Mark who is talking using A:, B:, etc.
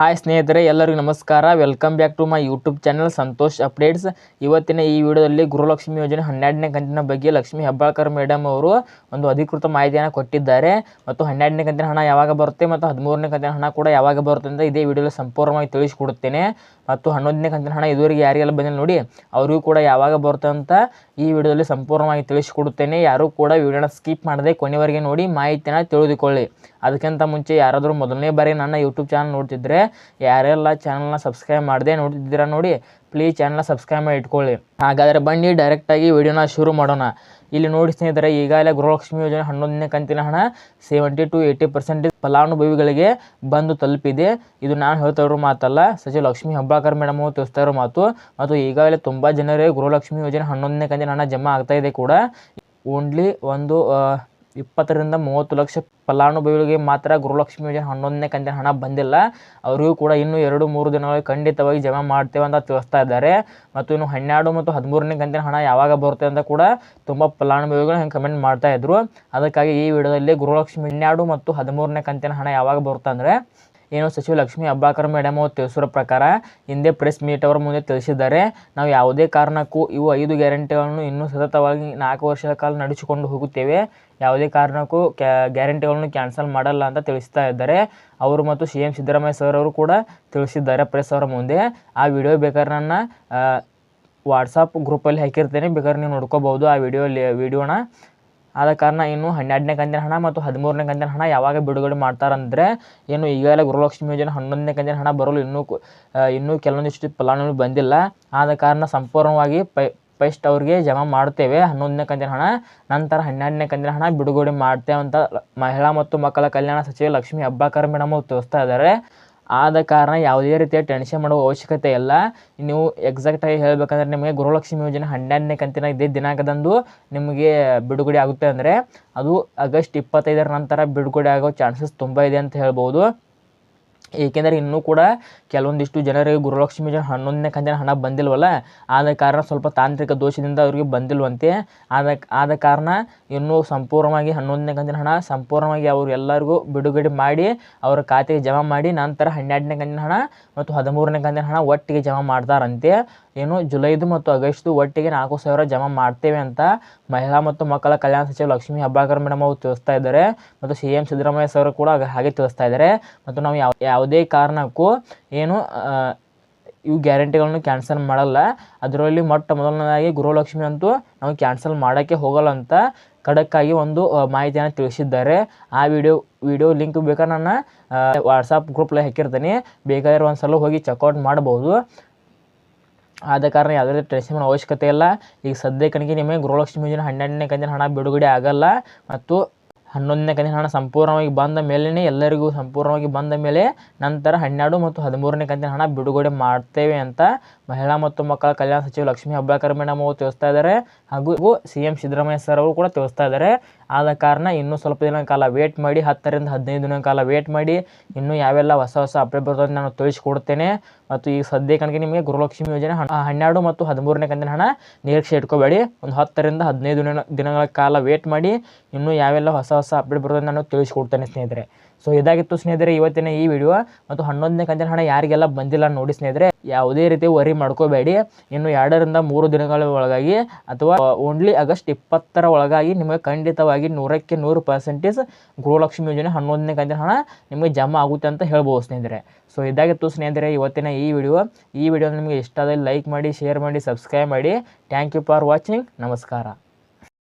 A: Hi ಸ್ನೇಹಿತರೆ, ಎಲ್ಲರಿಗೂ ನಮಸ್ಕಾರ. Welcome back to my YouTube channel Santosh updates ಇವತ್ತಿನ ಈ ವಿಡಿಯೋದಲ್ಲಿ ಗೃಹಲಕ್ಷ್ಮಿ ಯೋಜನೆ ಹನ್ನೆರಡನೇ ಕಂತಿನ ಬಗ್ಗೆ ಲಕ್ಷ್ಮಿ ಹೆಬ್ಬಾಳ್ಕರ್ ಮೇಡಮ್ ಅವರು ಒಂದು ಅಧಿಕೃತ ಮಾಹಿತಿಯನ್ನು ಕೊಟ್ಟಿದ್ದಾರೆ. ಮತ್ತು ಹನ್ನೆರಡನೇ ಕಂತಿನ ಹಣ ಯಾವಾಗ ಬರುತ್ತೆ ಮತ್ತು ಹದಿಮೂರನೇ ಕಂತಿನ ಹಣ ಕೂಡ ಯಾವಾಗ ಬರುತ್ತೆ ಅಂತ ಇದೇ ವಿಡಿಯೋದಲ್ಲಿ ಸಂಪೂರ್ಣವಾಗಿ ತಿಳಿಸ್ಕೊಡುತ್ತೇನೆ ಮತ್ತು ಹನ್ನೊಂದನೇ ಕಂತಿನ ಹಣ ಇದುವರೆಗೆ ಯಾರಿಗೆಲ್ಲ ಬಂದಿಲ್ಲ ನೋಡಿ, ಅವರಿಗೂ ಕೂಡ ಯಾವಾಗ ಬರುತ್ತೆ ಅಂತ ಈ ವಿಡಿಯೋದಲ್ಲಿ ಸಂಪೂರ್ಣವಾಗಿ ತಿಳಿಸಿಕೊಡುತ್ತೇನೆ ಯಾರೂ ಕೂಡ ವಿಡಿಯೋನ ಸ್ಕಿಪ್ ಮಾಡದೆ ಕೊನೆವರೆಗೆ ನೋಡಿ ಮಾಹಿತಿಯನ್ನು ತಿಳಿದುಕೊಳ್ಳಿ. ಅದಕ್ಕಿಂತ ಮುಂಚೆ ಯಾರಾದರೂ ಮೊದಲನೇ ಬಾರಿ ನನ್ನ ಯೂಟ್ಯೂಬ್ ಚಾನಲ್ ನೋಡ್ತಿದ್ರೆ, ಯಾರೆಲ್ಲ ಚಾನಲ್ನ ಸಬ್ಸ್ಕ್ರೈಬ್ ಮಾಡದೆ ನೋಡ್ತಿದ್ದೀರಾ ನೋಡಿ ಪ್ಲೀಸ್ ಚಾನಲ್ನ ಸಬ್ಸ್ಕ್ರೈಬ್ ಮಾಡಿ ಇಟ್ಕೊಳ್ಳಿ. ಹಾಗಾದರೆ ಬನ್ನಿ ಡೈರೆಕ್ಟಾಗಿ ವಿಡಿಯೋನ ಶುರು ಮಾಡೋಣ. ಇಲ್ಲಿ ನೋಡಿ ಸ್ನೇಹಿತರೆ, ಈಗಾಗಲೇ ಗೃಹಲಕ್ಷ್ಮಿ ಯೋಜನೆ ಹನ್ನೊಂದನೇ ಕಂತಿನ ಹಣ ಸೆವೆಂಟಿ ಟು ಏಯ್ಟಿ ಪರ್ಸೆಂಟೇಜ್ ಫಲಾನುಭವಿಗಳಿಗೆ ಬಂದು ತಲುಪಿದೆ. ಇದು ನಾನು ಹೇಳ್ತಾ ಇರೋ ಮಾತಲ್ಲ, ಸಚಿವ ಲಕ್ಷ್ಮಿ ಹಬ್ಬಾಕರ್ ಮೇಡಮ್ ತಿಳಿಸ್ತಾ ಇರೋ ಮಾತು. ಮತ್ತು ಈಗಾಗಲೇ ತುಂಬ ಜನರಿಗೆ ಗೃಹಲಕ್ಷ್ಮಿ ಯೋಜನೆ ಹನ್ನೊಂದನೇ ಕಂತಿನ ಹಣ ಜಮಾ ಆಗ್ತಾ ಇದೆ ಕೂಡ. ಓನ್ಲಿ ಒಂದು ಇಪ್ಪತ್ತರಿಂದ ಮೂವತ್ತು ಲಕ್ಷ ಫಲಾನುಭವಿಗಳಿಗೆ ಮಾತ್ರ ಗೃಹಲಕ್ಷ್ಮಿ ಯೋಜನೆ ಹನ್ನೊಂದನೇ ಕಂತಿನ ಹಣ ಬಂದಿಲ್ಲ. ಅವರಿಗೂ ಕೂಡ ಇನ್ನೂ ಎರಡು ಮೂರು ದಿನಗಳಲ್ಲಿ ಖಂಡಿತವಾಗಿ ಜಮಾ ಮಾಡ್ತೇವೆ ಅಂತ ತಿಳಿಸ್ತಾ ಇದ್ದಾರೆ. ಮತ್ತು ಇನ್ನು ಹನ್ನೆರಡು ಮತ್ತು ಹದಿಮೂರನೇ ಕಂತಿನ ಹಣ ಯಾವಾಗ ಬರುತ್ತೆ ಅಂತ ಕೂಡ ತುಂಬ ಫಲಾನುಭವಿಗಳು ಹೆಂಗೆ ಕಮೆಂಟ್ ಮಾಡ್ತಾ ಇದ್ರು. ಅದಕ್ಕಾಗಿ ಈ ವಿಡಿಯೋದಲ್ಲಿ ಗೃಹಲಕ್ಷ್ಮಿ ಹನ್ನೆರಡು ಮತ್ತು ಹದಿಮೂರನೇ ಕಂತಿನ ಹಣ ಯಾವಾಗ ಬರುತ್ತೆ ಅಂದರೆ ಏನು ಸಚಿವ ಲಕ್ಷ್ಮಿ ಅಬ್ಬಾಕರ್ ಮೇಡಮ್ ಅವರು ತಿಳಿಸಿರೋ ಪ್ರಕಾರ ಹಿಂದೆ ಪ್ರೆಸ್ ಮೀಟ್ ಅವರ ಮುಂದೆ ತಿಳಿಸಿದ್ದಾರೆ. ನಾವು ಯಾವುದೇ ಕಾರಣಕ್ಕೂ ಇವು ಐದು ಗ್ಯಾರಂಟಿಗಳನ್ನು ಇನ್ನೂ ಸತತವಾಗಿ ನಾಲ್ಕು ವರ್ಷದ ಕಾಲ ನಡೆಸಿಕೊಂಡು ಹೋಗುತ್ತೇವೆ. ಯಾವುದೇ ಕಾರಣಕ್ಕೂ ಕ್ಯಾ ಗ್ಯಾರಂಟಿಗಳನ್ನು ಕ್ಯಾನ್ಸಲ್ ಮಾಡಲ್ಲ ಅಂತ ತಿಳಿಸ್ತಾ ಇದ್ದಾರೆ. ಅವರು ಮತ್ತು ಸಿ ಎಂ ಸಿದ್ದರಾಮಯ್ಯ ಸರ್ ಅವರು ಕೂಡ ತಿಳಿಸಿದ್ದಾರೆ ಪ್ರೆಸ್ ಅವರ ಮುಂದೆ. ಆ ವಿಡಿಯೋ ಬೇಕಾದ್ರೆ ನನ್ನ ವಾಟ್ಸಪ್ ಗ್ರೂಪಲ್ಲಿ ಹಾಕಿರ್ತೇನೆ. ಬೇಕಾದ್ರೆ ನೀವು ನೋಡ್ಕೋಬೋದು ಆ ವಿಡಿಯೋ ವಿಡಿಯೋನ ಆದ ಕಾರಣ ಇನ್ನು ಹನ್ನೆರಡನೇ ಕಂತಿನ ಹಣ ಮತ್ತು ಹದಿಮೂರನೇ ಕಂತಿನ ಹಣ ಯಾವಾಗ ಬಿಡುಗಡೆ ಮಾಡ್ತಾರಂದರೆ ಏನು ಈಗಾಗಲೇ ಗೃಹಲಕ್ಷ್ಮಿ ಯೋಜನೆ ಹನ್ನೊಂದನೇ ಕಂತಿನ ಹಣ ಬರಲು ಇನ್ನೂ ಇನ್ನೂ ಕೆಲವೊಂದಿಷ್ಟು ಫಲಾನುಭವಿ ಬಂದಿಲ್ಲ. ಆದ ಕಾರಣ ಸಂಪೂರ್ಣವಾಗಿ ಫಸ್ಟ್ ಅವ್ರಿಗೆ ಜಮಾ ಮಾಡ್ತೇವೆ ಹನ್ನೊಂದನೇ ಕಂತಿನ ಹಣ. ನಂತರ ಹನ್ನೆರಡನೇ ಕಂತಿನ ಹಣ ಬಿಡುಗಡೆ ಮಾಡ್ತೇವೆ ಅಂತ ಮಹಿಳಾ ಮತ್ತು ಮಕ್ಕಳ ಕಲ್ಯಾಣ ಸಚಿವೆ ಲಕ್ಷ್ಮಿ ಹೆಬ್ಬಾಳ್ಕರ್ ಮೇಡಮ್ ಅವರು ತಿಳಿಸ್ತಾ ಇದ್ದಾರೆ. ಆದ ಕಾರಣ ಯಾವುದೇ ರೀತಿಯ ಟೆನ್ಷನ್ ಮಾಡುವ ಅವಶ್ಯಕತೆ ಇಲ್ಲ. ನೀವು ಎಕ್ಸಾಕ್ಟಾಗಿ ಹೇಳಬೇಕಂದ್ರೆ ನಿಮಗೆ ಗೃಹಲಕ್ಷ್ಮಿ ಯೋಜನೆ ಹನ್ನೆರಡನೇ ಕಂತಿನ ಇದೇ ದಿನಾಂಕದಂದು ನಿಮಗೆ ಬಿಡುಗಡೆ ಆಗುತ್ತೆ ಅಂದರೆ ಅದು ಆಗಸ್ಟ್ ಇಪ್ಪತ್ತೈದರ ನಂತರ ಬಿಡುಗಡೆ ಆಗೋ ಚಾನ್ಸಸ್ ತುಂಬ ಇದೆ ಅಂತ ಹೇಳ್ಬೋದು. ಏಕೆಂದರೆ ಇನ್ನೂ ಕೂಡ ಕೆಲವೊಂದಿಷ್ಟು ಜನರಿಗೆ ಗುರುಲಕ್ಷ್ಮಿ ಯೋಜನೆ ಹನ್ನೊಂದನೇ ಕಂತಿನ ಹಣ ಬಂದಿಲ್ವಲ್ಲ, ಆದ ಕಾರಣ ಸ್ವಲ್ಪ ತಾಂತ್ರಿಕ ದೋಷದಿಂದ ಅವರಿಗೆ ಬಂದಿಲ್ವಂತೆ. ಆದ ಆದ ಕಾರಣ ಇನ್ನೂ ಸಂಪೂರ್ಣವಾಗಿ ಹನ್ನೊಂದನೇ ಕಂತಿನ ಹಣ ಸಂಪೂರ್ಣವಾಗಿ ಅವರು ಎಲ್ಲರಿಗೂ ಬಿಡುಗಡೆ ಮಾಡಿ ಅವರ ಖಾತೆಗೆ ಜಮಾ ಮಾಡಿ, ನಂತರ ಹನ್ನೆರಡನೇ ಕಂತಿನ ಹಣ ಮತ್ತು ಹದಿಮೂರನೇ ಕಂತಿನ ಹಣ ಒಟ್ಟಿಗೆ ಜಮಾ ಮಾಡ್ತಾರಂತೆ. ಏನು ಜುಲೈದು ಮತ್ತು ಆಗಸ್ಟ್ದು ಒಟ್ಟಿಗೆ ನಾಲ್ಕು ಸಾವಿರ ಜಮಾ ಮಾಡ್ತೇವೆ ಅಂತ ಮಹಿಳಾ ಮತ್ತು ಮಕ್ಕಳ ಕಲ್ಯಾಣ ಸಚಿವ ಲಕ್ಷ್ಮಿ ಹೆಬ್ಬಾಳ್ಕರ್ ಮೇಡಮ್ ಅವರು ತಿಳಿಸ್ತಾ ಇದ್ದಾರೆ ಮತ್ತು ಸಿ ಎಂ ಸಿದ್ದರಾಮಯ್ಯ ಸರ್ ಕೂಡ ಹಾಗೆ- ತಿಳಿಸ್ತಾ ಇದ್ದಾರೆ. ಮತ್ತು ನಾವು ಯಾವ, ಯಾವುದೇ ಕಾರಣಕ್ಕೂ ಏನು ಇವು ಗ್ಯಾರಂಟಿಗಳನ್ನು ಕ್ಯಾನ್ಸಲ್ ಮಾಡಲ್ಲ. ಅದರಲ್ಲಿ ಮೊಟ್ಟ ಮೊದಲನೇದಾಗಿ ಗೃಹಲಕ್ಷ್ಮಿ ಅಂತೂ ನಾವು ಕ್ಯಾನ್ಸಲ್ ಮಾಡೋಕ್ಕೆ ಹೋಗಲ್ಲ ಅಂತ ಖಡಕ್ಕಾಗಿ ಒಂದು ಮಾಹಿತಿಯನ್ನು ತಿಳಿಸಿದ್ದಾರೆ. ಆ ವಿಡಿಯೋ ವಿಡಿಯೋ ಲಿಂಕ್ ಬೇಕಾದ್ರೆ ನಾನು ವಾಟ್ಸಪ್ ಗ್ರೂಪ್ಲೇ ಹಾಕಿರ್ತೀನಿ. ಬೇಕಾದ್ರೆ ಒಂದು ಸಲ ಹೋಗಿ ಚೆಕ್ಔಟ್ ಮಾಡ್ಬೋದು. ಆದ ಕಾರಣ ಯಾವುದೇ ಟೆನ್ಷನ್ ಮಾಡೋ ಅವಶ್ಯಕತೆ ಇಲ್ಲ. ಈಗ ಸದ್ಯಕ್ಕೆ ನಿಮಗೆ ಗೃಹಲಕ್ಷ್ಮಿ ಯೋಜನೆ ಹನ್ನೆರಡನೇ ಕಂತಿನ ಹಣ ಬಿಡುಗಡೆ ಆಗಲ್ಲ. ಮತ್ತು ಹನ್ನೊಂದನೇ ಕಂತಿನ ಹಣ ಸಂಪೂರ್ಣವಾಗಿ ಬಂದ ಮೇಲೇ ಎಲ್ಲರಿಗೂ ಸಂಪೂರ್ಣವಾಗಿ ಬಂದ ಮೇಲೆ ನಂತರ ಹನ್ನೆರಡು ಮತ್ತು ಹದಿಮೂರನೇ ಕಂತಿನ ಹಣ ಬಿಡುಗಡೆ ಮಾಡ್ತೇವೆ ಅಂತ ಮಹಿಳಾ ಮತ್ತು ಮಕ್ಕಳ ಕಲ್ಯಾಣ ಸಚಿವ ಲಕ್ಷ್ಮೀ ಹೆಬ್ಬಾಳ್ಕರ್ ಮೇಡಮ್ ಅವರು ತಿಳಿಸ್ತಾ ಇದ್ದಾರೆ. ಹಾಗೂ ಸಿ ಎಂ ಸಿದ್ದರಾಮಯ್ಯ ಸರ್ ಅವರು ಕೂಡ ತಿಳಿಸ್ತಾ ಇದ್ದಾರೆ. ಆದ ಕಾರಣ ಇನ್ನೂ ಸ್ವಲ್ಪ ದಿನ ಕಾಲ ವೇಟ್ ಮಾಡಿ, ಹತ್ತರಿಂದ ಹದಿನೈದು ದಿನ ಕಾಲ ವೇಟ್ ಮಾಡಿ, ಇನ್ನೂ ಯಾವೆಲ್ಲ ಹೊಸ ಹೊಸ ಅಪ್ಡೇಟ್ ಬರ್ತದೆ ನಾನು ತಿಳಿಸ್ಕೊಡ್ತೇನೆ. ಮತ್ತು ಈ ಸದ್ಯಕ್ಕೆ ನಿಮಗೆ ಗೃಹಲಕ್ಷ್ಮಿ ಯೋಜನೆ ಹನ್ನೆರಡು ಮತ್ತು ಹದಿಮೂರನೇ ಕಂತಿನ ಹಣ ನಿರೀಕ್ಷೆ ಇಟ್ಕೋಬೇಡಿ. ಒಂದು ಹತ್ತರಿಂದ ಹದಿನೈದು ದಿನ ದಿನಗಳ ಕಾಲ ವೇಟ್ ಮಾಡಿ, ಇನ್ನೂ ಯಾವೆಲ್ಲ ಹೊಸ ಹೊಸ ಅಪ್ಡೇಟ್ ಬರ್ತದೆ ನಾನು ತಿಳಿಸ್ಕೊಡ್ತೇನೆ ಸ್ನೇಹಿತರೆ. ಸೊ ಇದಾಗಿತ್ತು ಸ್ನೇಹಿತರೆ, ಇವತ್ತಿನ ಈ ವಿಡಿಯೋ ಮತ್ತು ಹನ್ನೊಂದನೇ ಕಂತಿನ ಹಣ ಯಾರಿಗೆಲ್ಲ ಬಂದಿಲ್ಲ ನೋಡಿ ಸ್ನೇಹಿತರೆ, ಯಾವುದೇ ರೀತಿ ವರಿ ಮಾಡ್ಕೋಬೇಡಿ. ಇನ್ನು ಎರಡರಿಂದ ಮೂರು ದಿನಗಳ ಒಳಗಾಗಿ ಅಥವಾ ಓನ್ಲಿ ಆಗಸ್ಟ್ ಇಪ್ಪತ್ತರ ಒಳಗಾಗಿ ನಿಮಗೆ ಖಂಡಿತವಾಗಿ ನೂರಕ್ಕೆ ನೂರು ಪರ್ಸೆಂಟೇಜ್ ಗೃಹಲಕ್ಷ್ಮಿ ಯೋಜನೆ ಹನ್ನೊಂದನೇ ಕಂತಿನ ಹಣ ನಿಮಗೆ ಜಮಾ ಆಗುತ್ತೆ ಅಂತ ಹೇಳ್ಬೋದು ಸ್ನೇಹಿತರೆ. ಸೊ ಇದಾಗಿತ್ತು ಸ್ನೇಹಿತರೆ, ಇವತ್ತಿನ ಈ ವಿಡಿಯೋ ಈ ವಿಡಿಯೋ ನಿಮಗೆ ಇಷ್ಟ ಆದರೆ ಲೈಕ್ ಮಾಡಿ ಶೇರ್ ಮಾಡಿ ಸಬ್ಸ್ಕ್ರೈಬ್ ಮಾಡಿ. ಥ್ಯಾಂಕ್ ಯು ಫಾರ್ ವಾಚಿಂಗ್ ನಮಸ್ಕಾರ.